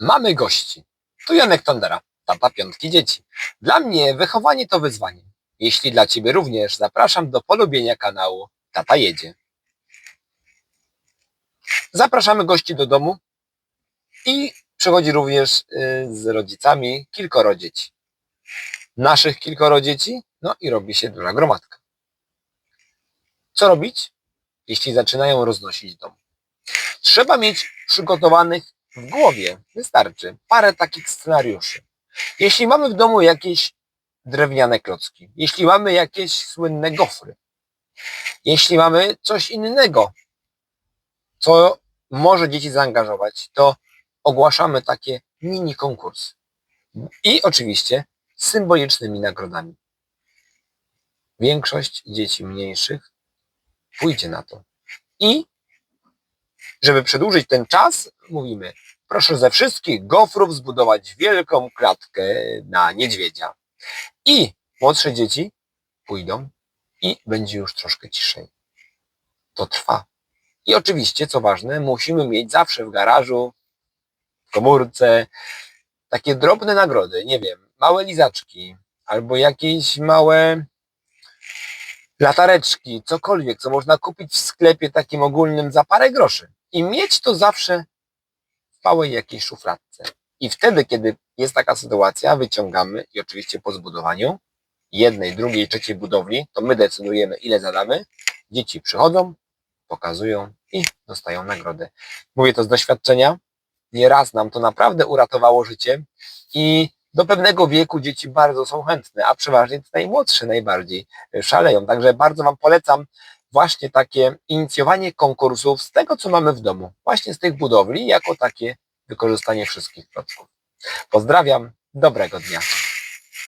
Mamy gości. Tu Janek Tondera, tata piątki dzieci. Dla mnie wychowanie to wyzwanie. Jeśli dla Ciebie również, zapraszam do polubienia kanału Tata Jedzie. Zapraszamy gości do domu i przychodzi również y, z rodzicami kilkoro dzieci. Naszych kilkoro dzieci, no i robi się duża gromadka. Co robić, jeśli zaczynają roznosić dom? Trzeba mieć przygotowanych w głowie, wystarczy parę takich scenariuszy. Jeśli mamy w domu jakieś drewniane klocki, jeśli mamy jakieś słynne gofry, jeśli mamy coś innego, co może dzieci zaangażować, to ogłaszamy takie mini konkursy. I oczywiście symbolicznymi nagrodami. Większość dzieci mniejszych pójdzie na to. I żeby przedłużyć ten czas, mówimy, proszę ze wszystkich gofrów zbudować wielką klatkę na niedźwiedzia. I młodsze dzieci pójdą i będzie już troszkę ciszej. To trwa. I oczywiście, co ważne, musimy mieć zawsze w garażu, w komórce, takie drobne nagrody, nie wiem, małe lizaczki, albo jakieś małe latareczki, cokolwiek, co można kupić w sklepie takim ogólnym za parę groszy. I mieć to zawsze małej jakiejś szufladce. I wtedy, kiedy jest taka sytuacja, wyciągamy i oczywiście po zbudowaniu jednej, drugiej, trzeciej budowli, to my decydujemy, ile zadamy. Dzieci przychodzą, pokazują i dostają nagrodę. Mówię to z doświadczenia. Nieraz nam to naprawdę uratowało życie i do pewnego wieku dzieci bardzo są chętne, a przeważnie te najmłodsze najbardziej szaleją. Także bardzo Wam polecam właśnie takie inicjowanie konkursów z tego, co mamy w domu. Właśnie z tych budowli, jako takie wykorzystanie wszystkich klocków. Pozdrawiam, dobrego dnia.